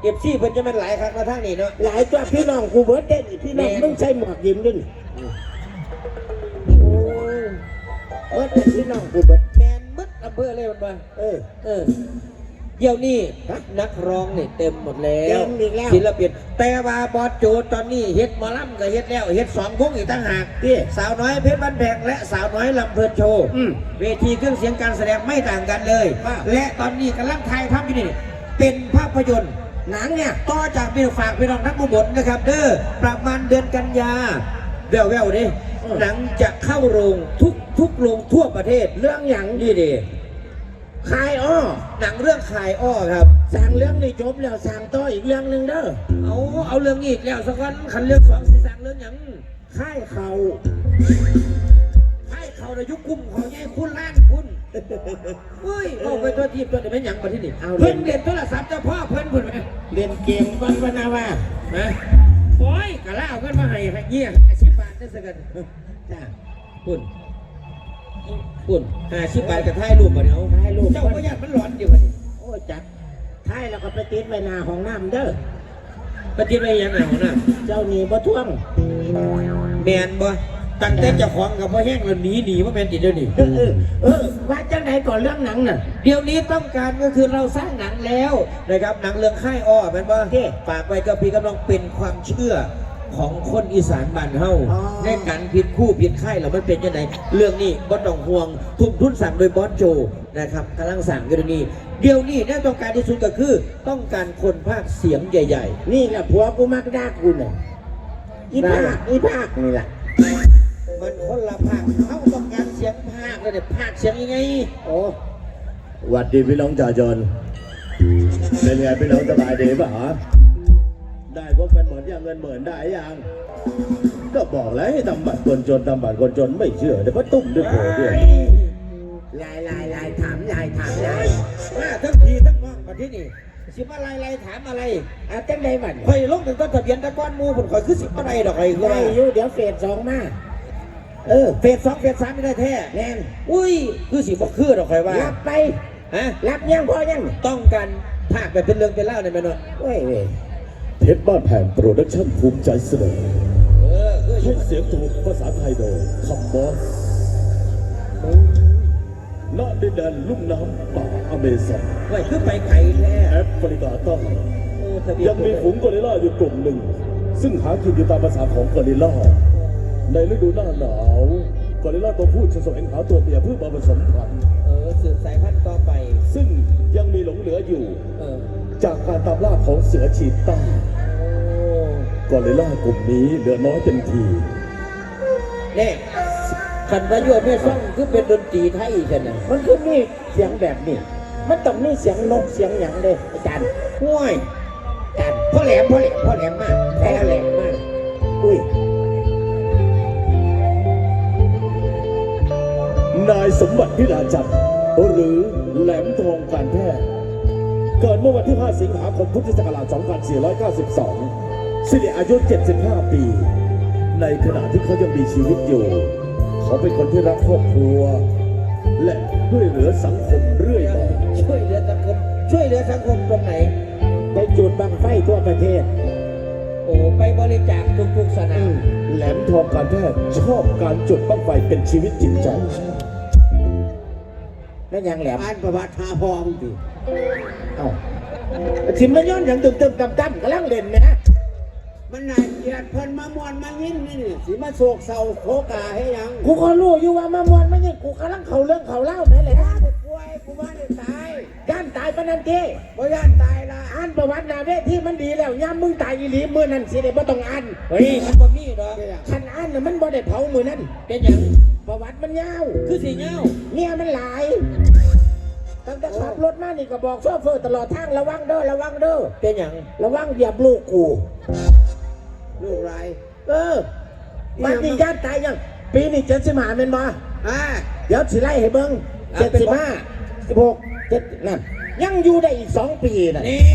เก็บซี่เพิ่นจะเป็นหลายครั้งมาทางนี้เนาะหลายตัวพี่น้องกูเบิร์ดเด้นี่พี่น้องแม่มึงใส่หมวกยิ้มด้วยนี่โอ้ยเบิร์ดเป็นพี่น้องกูเบิร์ดแมนมึดอำเภอเลยมันว่าเออ เออเดี๋ยวนี้ฮะนักร้องนี่เต็มหมดแล้วเต็มอีกแล้วศิลปินแต่ว่าบอสโจตอนนี้เฮ็ดหมอลำก็เฮ็ดแล้วเฮ็ดสองวงอีกต่างหากพี่สาวน้อยเพชรบ้านแพงและสาวน้อยลำเพลินโชว์อืมเวทีเครื่องเสียงการแสดงไม่ต่างกันเลยว่าและตอนนี้กำลังถ่ายทำอยู่นี่เป็นภาพยนตร์ หนังเนี่ยต่อจากพี่ฝากพี่น้องทั้งหมดนะครับ เด้อประมาณเดือนกันยาแววแววๆดิอืมหนังจะเข้าโรงทุกทุกโรงทั่วประเทศเรื่องหยังนี่ดิคายอ้อ หนังเรื่องคลายอ้อครับสั่งเรื่องนี้จบแล้วสั่งต่ออีกเรื่องหนึ่งเด้อเอาเอาเรื่องอีกแล้วสักวันคันเรื่องสองสิสั่งเรื่องหยังค่ายเขาให้เขาในยุคกุ่มของยายคุณล้านคุณ เฮ้ยเอาไปตัวทีมตัวเดียวเป็นหยังมาที่นี่เพิ่นเด่นโทรศัพท์เจ้าพ่อเพิ่นเพิ่นไหมเล่นเกมวันวนาว่านะโอ้ยกะล่าเอาเงินมาให้ให้เงี้ยอาชีพบาทได้สักกันจ้าคุณคุณหาชิบบาทกับท้ายรูปมาเนี่ยเอาถ่ายรูปเจ้าก็ยัดมันร้อนอยู่วะนี่โอ้ยจัดท้ายแล้วก็ไปติดไว้หน้าห้องน้ำเด้อปฏิบัติยังไงหัวหน้าเจ้านี่บ่ท่วงแมนบ่ ตั้งแต่เจ้าของกับพ่อแห้งแล้วหนีหนีว่าแมนติดเดี๋ยวนี้เออเออเออว่าจังไหนก่อนเรื่องหนังน่ะ เดี๋ยวนี้ต้องการก็คือเราสร้างหนังแล้วนะครับหนังเรื่องค่ายอ้อแม่นบ่เจ้ฝากไว้กับพี่กำลังเป็นความเชื่อของคนอีสานบ้านเฮาอ๋อ ในการผิดคู่ผิดค่ายแล้วมันเป็นยังไงเรื่องนี้บ่ต้องห่วงทุ่มทุนสั่งโดยบอสโจนะครับกำลังสั่งอยู่เดี๋ยวนี้เดี๋ยวนี้แน่ต้องการที่สุดก็คือต้องการคนภาคเสียงใหญ่ นี่แหละผัวกูมักด่ากูน่ะอีภาคอีภาคนี่แหละๆ มันคนละภาคเขาต้องการเสียงภาคเลยเนี่ยภาคเสียงยังไงโอ้หวัดดีพี่น้องจ่าจนเป็นไงพี่น้องสบายดีป่ะฮะได้พบกันเหมือนยังเงินเหมือนได้ยังก็บอกแล้วให้ทำบัตรคนจนทำบัตรคนจนไม่เชื่อเดี๋ยวก็ตุ้มด้วยโผล่ด้วยลายลายลายถามลายถามลายมาทั้งทีทั้งน้องมาที่นี่สิมาไล่ไล่ถามอะไรเอาจังใดบัดคอยลงถึงต้นทะเบียนตะก้อนหมูผมคอยคือสิบอะไรดอกไอ้ก็ได้ได้อยู่เดี๋ยวเฟสสองมา เออเฟสสองเฟสสามไม่ได้แท้แน่นอุ้ยคือสิบอกคือดอกไอ้ว่ารับไปฮะรับยังพอยังต้องการภาคแบบเป็นเรื่องเป็นเล่าวในแม่นอนเว้ยเว้ยเพชรบ้านแผ่นโปรดักชั่นภูมิใจเสนอเออคือสิให้เสียงถูกภาษาไทยโดยคัมบอสณดินแดนลุ่มน้ำป่าอเมซอนไว้คือไปไกลแท้แอฟริกาใต้โอ้ทะเบียนยังมีฝูงกอริลลาอยู่กลุ่มหนึ่ง ซึ่งหากินอยู่ตามภาษาของกอริลลา ในฤดูหน้าหนาวกอริลลาตัวผู้จะแสวงหาตัวเมียเพื่อมาผสมพันธุ์เออสืบสายพันธุ์ต่อไปซึ่งยังมีหลงเหลืออยู่ เออจากการตามล่าของเสือชีต้าโอ้กอริลลากลุ่มนี้เหลือน้อยเต็มที เนี่ยขันประโยชน์ไม่ซ่องคือเป็นดนตรีไทยใช่ไหมมันคือมีเสียงแบบนี้ มันต้องมีเสียงนกเสียงหยังเลยอาจารย์ห้วยอาจารย์พ่อแหลมพ่อแหลมพ่อแหลมมากแพ้แหลกมากอุ้ย นายสมบัติพิลาจันทร์หรือแหลมทองการแพทย์เกิดเมื่อวันที่ 5 สิงหาคมพุทธศักราช 2492 สิริอายุ 75 ปี ในขณะที่เขายังมีชีวิตอยู่ เขาเป็นคนที่รักครอบครัว และด้วยเหลือสังคมเรื่อยมาช่วยเหลือสังคม ช่วยเหลือสังคมตรงไหน ไปจุดบังไฟทั่วประเทศ โอ้ไปบริจาคทุกๆสนามแหลมทองการแพทย์ชอบการจุดบั้งไฟเป็นชีวิตจิตใจ แล้วยังแหลมอ่านประวัติหาพองดิเอ้าสิมันย้อนอย่างตึมตึมๆต่ำต่ำๆกำลังเล่นนะมันนายเกียรติเพิ่นมามวนมายิ้มนี่นี่สิมาโศกเศร้าโคกาให้ยังกูก็รู้อยู่ว่ามามวนไม่ใช่กูกำลังเขาเรื่องเขาเล่าไหนเลยนะป่วยกูว่าได้ตายย่านตายปะนันเก้บ่ย่านตายละอ่านประวัตินาเวทที่มันดีแล้วย่ามมึงตายอีหลีมือนั่นสิเดี๋ยวบ่ต้องอ่านเฮ้ยมันบ่มีดอกคันอ่านน่ะมันบ่ได้เผามือนั่นเป็นหยังประวัติมันยาวคือสิเงาเนี่ยมันหลาย ตั้งแต่ขับรถมานี่ก็บอกโชเฟอร์ตลอดทางระวังเด้อระวังเด้อเป็นหยังระวังเหยียบลูกกู ลูกไรเออบ้านนี้ญาติตายยัง ปีนี้เจ็ดสิบห้าเป็นบ่อ่าเดี๋ยวสิไล่ให้เบิ้งเจ็ดสิบห้าสิบหกเจ็ดนั่นยังอยู่ได้อีกสองปีน่ะนี่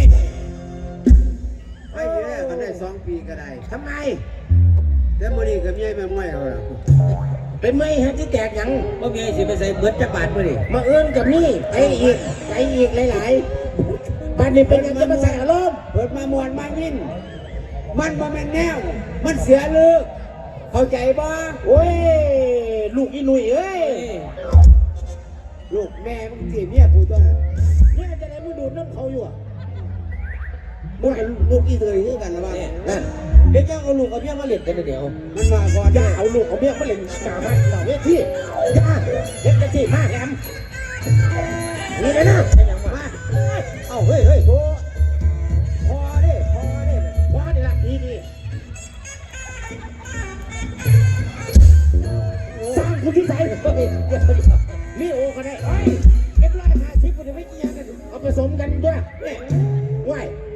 ไม่มีแล้วก็ได้สองปีก็ได้ทำไมแต่มื้อนี้ก็มีแม่ม้อยเอาล่ะ เป็นไม่ฮะที่แตกหยังบ่มีสิไปใส่เบิดจักบาทมื้อนี้มาเอื้อนกับนี่ไปอีกไปอีกหลายๆบ้านนี้เป็นยังจะมาใส่อารมณ์เพิ่นถมามวนมายินมันบ่แม่นแนว มันเสียเลือกเข้าใจบ่โอ้ยลูกอีหนุ่ยเอ้ยลูกแม่มึงสิเมียกูตัวนั้นเนี่ยจะได้มึงดูดน้ำเขาอยู่อะ มึงกับลูกอีเตยคือกันนะว่าเนี่ยนั่นเดี๋ยวจะเอาลูกเอาเมียมาเล่นกันเดี๋ยว มันมาก่อนอย่าเอาลูกเอาเมียมาเล่นกามาเหล่าเวทีอย่าเด็กจะที่มาแหลมนี่เลยนะเอ้าเฮ้ยเฮ้ยโอ้พอด้พอด้พอด้ละดีดีสร้างคุณที่ใส่นี่โอ้ก็ได้เอ้ยเอ็มร้อยห้าสิบคนไม่กี่ยงกันเอาผสมกันด้วยเนี่ยไหว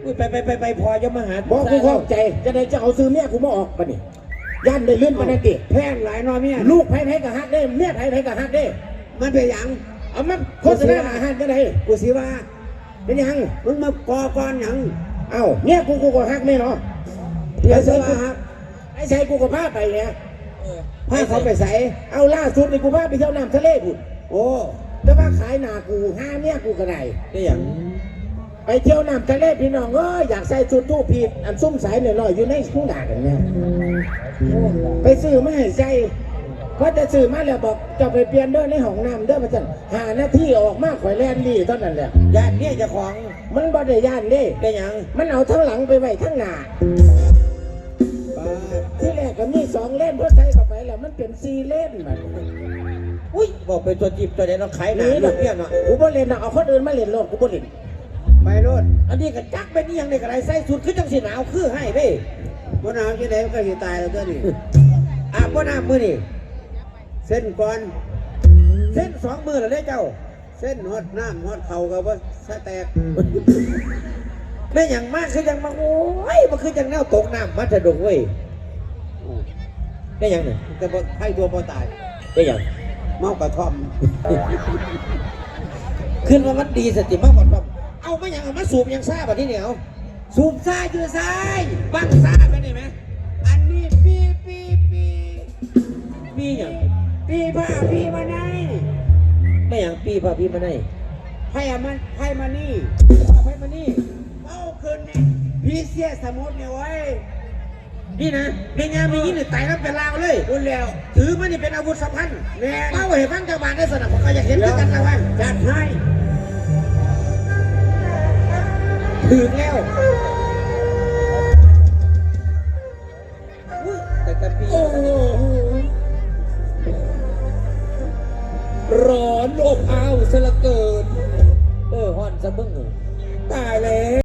อุ้ยไปไปไปไปพอจะมาหาบอกกูเข้าใจ จะได้จะเอาซื้อเมียกูมาออกปะนี่ย่านได้เลื่อนปะนั่นติแพงหลายน้อยเมียลูกไผ่ไผ่กับฮักได้เมียไผ่ไผ่กับฮักได้ มันเป็นหยังเอามาโฆษณาอาหารจะได้กูสิว่าเป็นหยังมึงมากอก่อนหยังเอ้าเมียกูกูก็ฮักแม่เนาะเดี๋ยวสิว่าฮักไอ้ใส่กูก็พาไปเนี่ยพาเขาไปใส่เอาล่าสุดนี่กูพาไปเที่ยวน้ำทะเลพุ่นโอ้แต่ว่าขายหนากูห้าเมียกูก็ได้ได้ยัง ไปเที่ยวน้ำทะเลพี่น้องเอ้ยอยากใส่ชุดตู้ผิดอันซุ่มสายหน่อยๆอยู่ในทุ่งด่ากันเนี่ยไปซื้อมาให้ใส่เพราะจะซื้อมาแล้วบอกจะไปเปลี่ยนเด้อในห้องน้ำเด้อมาจันหาหน้าที่ออกมาข่อยแลนดีเท่านั้นแหละญาติเนี่ยเจะของ มันบ่ได้ย่านเด้ได้ยัง มันเอาทั้งหลังไปไว้ทั้งหน้าที่แรกก็มีสองเล่นเพราะใส่เข้าไปแล้วมันเป็นสี่เล่นแบบอุ้ยบอกเป็นตัวจีบตัวเดียวเราขายหนาลูกเนี่ยเนาะกูบ่เล่นนะเอาคนอื่นมาเล่นโลดกูบ่เล่น ไปโลดอันนี้ก็จักเป็นนี่ยังในกระไรใส่สุดคือจังสีหนาวคือให้เด้บ่หนาวจะได้ก็สิตายแล้วตัวนี้อาบว่าน้ำมือนี่เส้นก่อน เส้นสองมือแล้วเจ้า เส้นฮอดน้ำฮอดเข่าก็บ่สะแตกได้อย่างมากคือยังมาโอ้ยมันคือยังแนวตกน้ำมัจะดงเว้ยได้ยังเนี่ยแต่บ่ให้ตัวบ่ตายได้ยังเมากระท่อมขึ้นมามันดีสติมากกว่าแบบ เอามาอย่างเอามาสูบยังซ่าแบบนี้เหนียวสูบซ่าอยู่ซ้ายบังซ่ากันได้ไหมอันนี้ปีปีปีปีอย่างปีผ้าปีมาไหนไม่อย่างปีพาพี่มาไหนไพ่มันไพ่มานี่เอาไปมานี่เอาคืนนี่พี่เสียสมุดเนี่ยไว้นี่นะเป็นงานมียี่หนึ่งไต่แล้วเป็นลาวเลยรุนแล้ว ถือมันนี่เป็นอาวุธสำคัญแน่เป้าเห็นฟังเจ้าบ้านได้สนับผมก็อยากเห็นด้วยกันนะว่าจัดให้ ถึงแล้ว